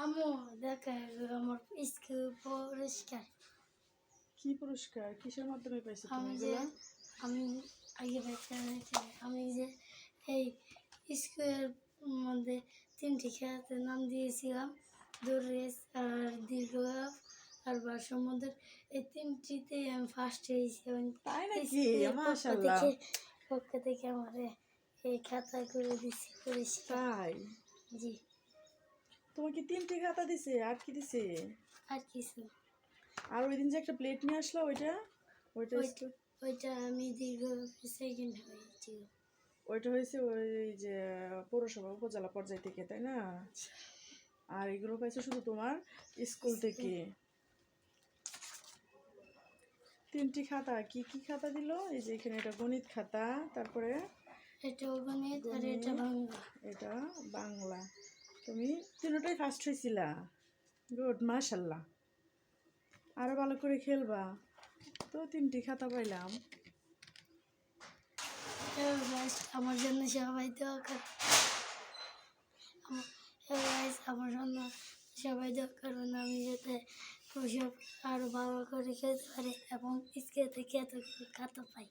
আমু দেখা আমার স্কুল পরিষ্কার কি পুরস্কার কিসের মাধ্যমে পাইছো তুমি আমি যে আমি আগে বাচ্চা আমি যে এই স্কুলের মধ্যে তিনটি খেলাতে নাম দিয়েছিলাম দৌড় রেস আর দীর্ঘ আর বাসমুদ্র এই তিনটিতে আমি ফার্স্ট হয়েছি তাই নাকি মাশাআল্লাহ পক্ষ থেকে আমার এই খাতা করে দিচ্ছি পরিষ্কার জি তোমাকে তিনটি খাতা দিছে আর কি দিছে? আর কিছু আর ওই দিন যে একটা প্লেট নিয়ে আসলো ওইটা? ওইটা ওইটা আমি দীর্ঘ সেকেন্ড হয়েছি। ওইটা হয়েছে ওই যে পৌরসভা উপজেলা পর্যায় থেকে তাই না? আর এগুলো পাইছে শুধু তোমার স্কুল থেকে। তিনটি খাতা কি কি খাতা দিল? এই যে এখানে এটা গণিত খাতা তারপরে এটা গণিত আর এটা বাংলা। এটা বাংলা। তুমি তিনটাই ফার্স্ট হয়েছিলা গুড মাশাল্লাহ। আরও ভালো করে খেলবা। তো তিনটি খাতা পাইলাম। আমার জন্য সবাই দোয়া আমার জন্য সবাই দোয়া করবেন আমি যাতে ওসব আরও ভালো করে খেলতে পারি এবং স্কেল থেকে এত খাতা পাই।